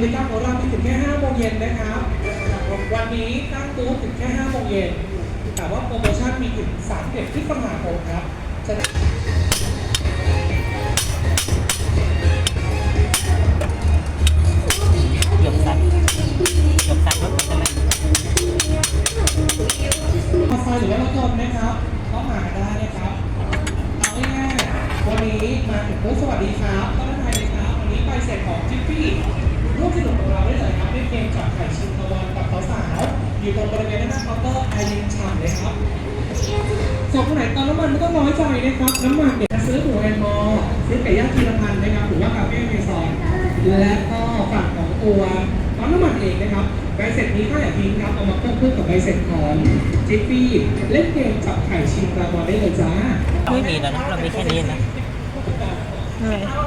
กิจกรรมของเรามีถึงแค่5โมงเย็นนะครับ วันนี้ตั้งตู้ถึงแค่5โมงเย็นแต่ว่าโปรโมชั่นมีถึง31พฤษภาผมครับฉะนั้น อยู่ตรงบริเวณหน้าเคาน์เตอร์ไอรินชามเลยครับส่วนคนไหนเติมน้ำมันไม่ต้องน้อยใจนะครับน้ำมันเดี๋ยวจะซื้อหมูแอนมอร์ซื้อไก่ย่างทีละพันนะครับหรือว่าคาเฟ่เมซอนและก็ฝั่งของตัวปั๊มน้ำมันเองนะครับใบเสร็จนี้ก็อย่าทิ้งครับเอามาเพิ่มเพื่อกับใบเสร็จของจิฟฟี่เล่นเกมจับไข่ชิงรางวัลได้เลยจ้าไม่มีแล้วนะเรามีแค่นี้นะ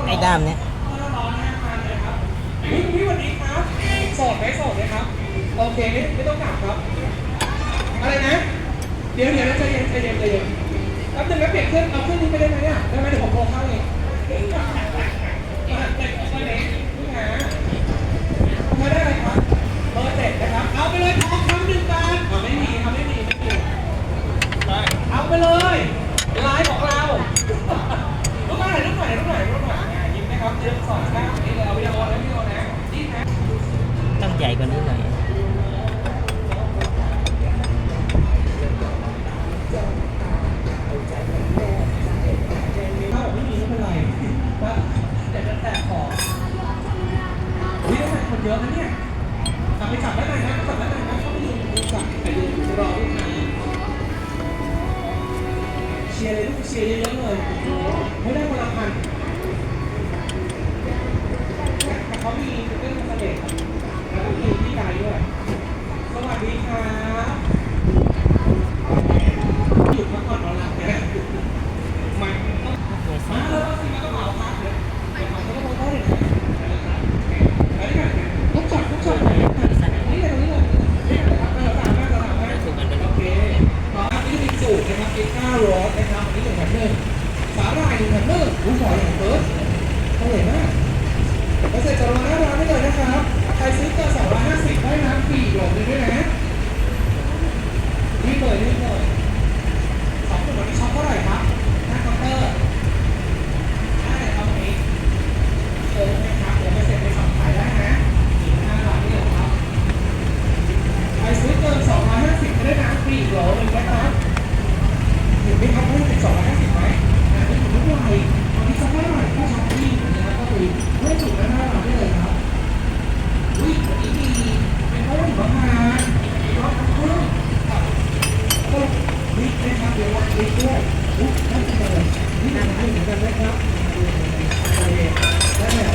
ไอ้ด้ามเนี่ยอุ๊ยอุ๊ยสวัสดีครับโสดไหมโสดไหมครับ โอเคไม่ไม่ต้องกลับครับ อะไรนะ เดี๋ยวเดี๋ยวใจเย็นใจเย็นใจเย็นแป๊บนึงนะเปลี่ยนเครื่องเอาเครื่องนี้ไปได้ไหมอะได้ไหมเดี๋ยวผมโทรเข้าเองมาเด็กมาเด็กนี่หามาได้เลยครับเบอร์เจ็ดนะครับ เอาไปเลยทองคำหนึ่งบาทไม่มี เชียร์เยอะๆเลยไม่ได้คนละพันแต่เขามีเรื่องเสน่ห์แล้วก็มีพี่ใดด้วย สวัสดีครับหยุดพักผ่อนนอนหลับนะมามาซื้อแล้ว เสร็จจากร้านหน้าร้านได้เลยนะครับใครซื้อเกินสองร้อยห้าสิบได้น้ำฟรีหลงเลยด้วยนะนี่เลยนี่เลยสองคนวันนี้ช็อปเท่าไหร่ครับหน้าเคาน์เตอร์ ใช่ครับวันนี้โค้งนะครับเดี๋ยวไปเสร็จไปสับขายได้นะอีกห้าบาทนี่แหละครับใครซื้อเกิน250จะได้น้ำฟรีอีกโหลหนึงนะครับถึงไหมครับว่าเป็น250ไหมอ่าไม่ถึงไม่เป็นไรตอนนี้สักเท่าไหร่ถ้าช้อปปิ้งนะครับก็คือไม่ถึงแล้วหน้าร้านได้เลยครับอุ้ยวันนี้มีเป็นเพราะว่าหิมะพานต์มีรถน้ำผึ้งกับต้นวิกนะครับเดี๋ยววันวิกด้วยอุ๊ยน่าจะเลยนี่น้ำผึ้งเหมือนกันนะครับ ได้แล้วแต่นะค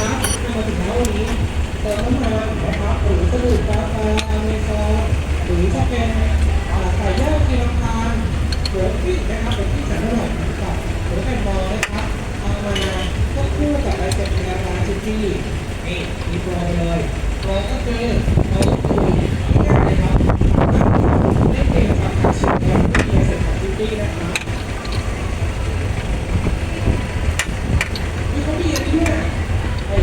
รับถ้ามาถึงแล้ววันนี้ เติมน้ำมันนะครับหรือสบู่กาแฟอเมซอนหรือจะเป็นไก่ย่างกีรังคานหรือที่นะครับเป็นปิ้งแสนอร่อยกับหรือเป็นบอลนะครับเอามาควบคู่กับไอเซ็นราคาจิจี้นี่มีโปรเลยโปรก็คือง่ายเลยครับเล่นเกมกับคาชิโร่ที่มีไอเซ็นของจิจี้นะครับ มีเขามีอันนี้ด้วยไอ้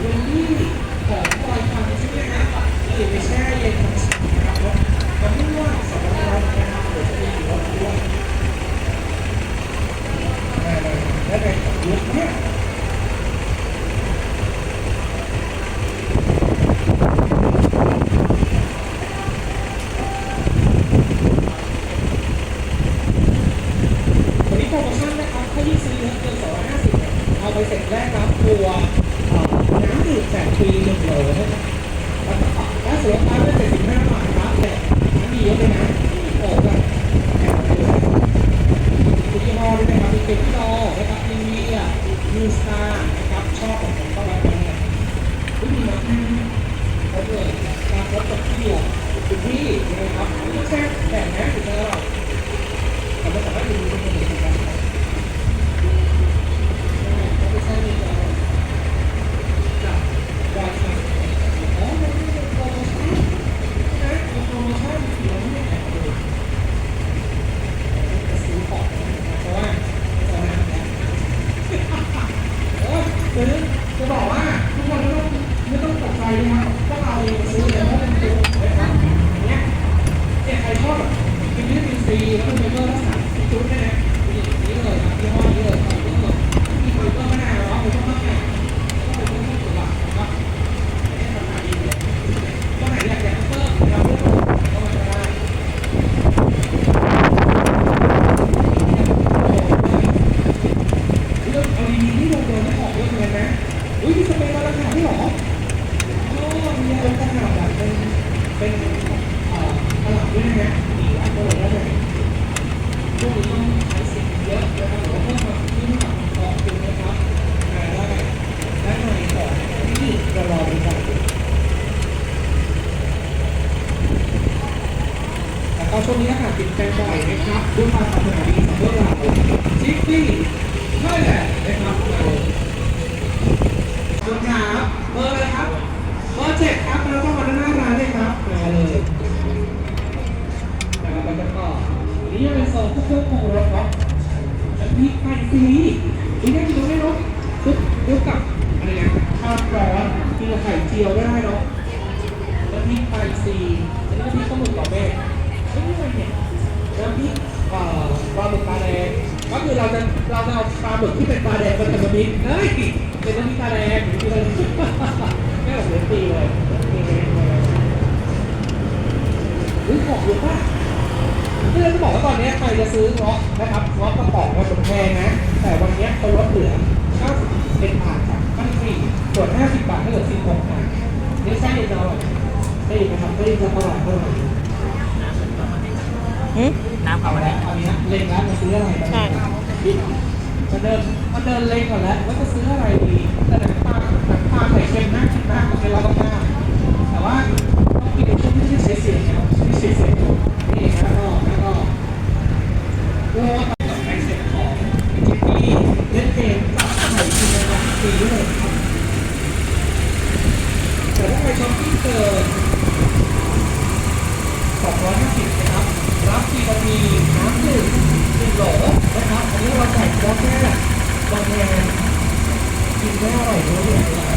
วิลลี่ของปลอยฟันใช่ไหมครับที่ไปแช่เย็นนะครับรสมันไม่ว่าสองร้อยนะครับเดี๋ยวจะมีรสด้วยได้เลยได้เลยเยอะมากวันนี้โปรโมชั่นนะครับถ้ายิ่งซื้อเยอะเกิน250เนี่ยเอาไปเสร็จแรกรับตัวเอ่อน้ำดื่มแสนฟรีหนึ่งโหลนะครับถ้าสมมติว่าเป็น75บาทครับแต่น้ำดีเยอะเลยนะโอ้แบบแถมไปเลยคุณยี่ห้อด้วยนะครับมีเกมที่รอนะครับมีเมียยูสตาร์นะครับชอบของผมก็รับไปนะ คือจะบอกว่าทุกคนไม่ต้องไม่ต้องตกใจนะครับพวกเราเองซื้อเลยเพราะมันถูกนะครับอย่างเงี้ยเนี่ยใครชอบกินวิตามินซีแล้วเป็นไฟเบอร์รักษาชุดเนี่ยนะอย่างนี้เลยครับยี่ห้อนี้เลยครับยี่ห้อมีไฟเบอร์มะนาวไฟเบอร์มะนาวก็เป็นต้นตัวนะครับอันนี้ราคาดีเลยตัวไหนอยากอยากเพิ่มเราเลือกก็มาได้ เรื่องเอาดีๆที่ลงเดินไม่ออกเยอะเหมือนกันนะอุ้ยมีสเปรย์มาราคาที่หรอ อ๋อมีอะไรต่างหากแบบเป็นเป็นเอ่อตลับด้วยนะฮะมีอัตัวไหนได้พวกนี้ต้องใช้สิ่งเยอะนะครับหรือว่าเพิ่มความที่มากของคุณนะครับอ่าได้ได้หน่อยก่อนที่เรารอบริการอยู่แล้วก็ช่วงนี้อากเป็นแปลงบ่อยนะครับด้วยความปรารถนาดีของพวกเราชิปปี้ไม่แหละนะครับเราคุณครับเบอร์อะไรครับ เจ็ดครับแล้วก็มาด้านหน้าร้านเลยครับมาเลยนะครับแล้วก็อันนี่ยังเป็นโซนพวกเครื่องปรุงรสเนาะน้ำพริกไข่ซีนี่ได้กินได้เนาะซุปซุปกับอะไรนะข้าวร้อนกินกับไข่เจียวได้เนาะน้ำพริกไข่ซีอันนี้น้ำพริกข้าหมึกกรอบแม่เฮ้ยนี่อะไรเนี่ยน้ำพริกเอ่ปลาหมึกตาแดงก็คือเราจะเราจะเอาปลาหมึกที่เป็นปลาแดงมาทำน้ำพริกเฮ้ยเป็นน้ำพริกตาแดงคืออะไร ไม่แบเนื้อตีเลยอุ้ยของเยอะมากที่เราจะบอกว่าตอนนี้ใครจะซื้อเงาะนะครับเงาะกระป๋องมันแพงนะ แต่วันนี้เขาลดเหลือ90เป็นบาทครับไม่ฟรีส่วน50 บาทก็เหลือ16บาทนี่ไส้เดียวได้อีกนะครับได้อีกจะประหลาดเท่าไหร่น้ำเขาอะไรตอนนี้เล็งแล้วจะซื้ออะไรใช่มันเดินมันเดินเล็งก่อนแล้วว่าจะซื้ออะไรดีแต่หนังปลา หนังปลาไข่เค็มน่ากินมากมันเป็นร้อยละห้าแต่ว่าต้องกินในช่วงที่เสียงนะครับที่ใช้เสียงนี่แล้วก็แล้วก็โอ้กับไข่เสียงของจิปปี้เล่นเกมกับไข่กินในร้านฟรีด้วยครับแต่ถ้าไปช้อปปิ้งเกิน250นะครับรับฟรีบะหมี่น้ำดื่มหนึ่งโหลนะครับอันนี้เราใส่เฉพาะแค่วันแทนกินได้อร่อยด้วย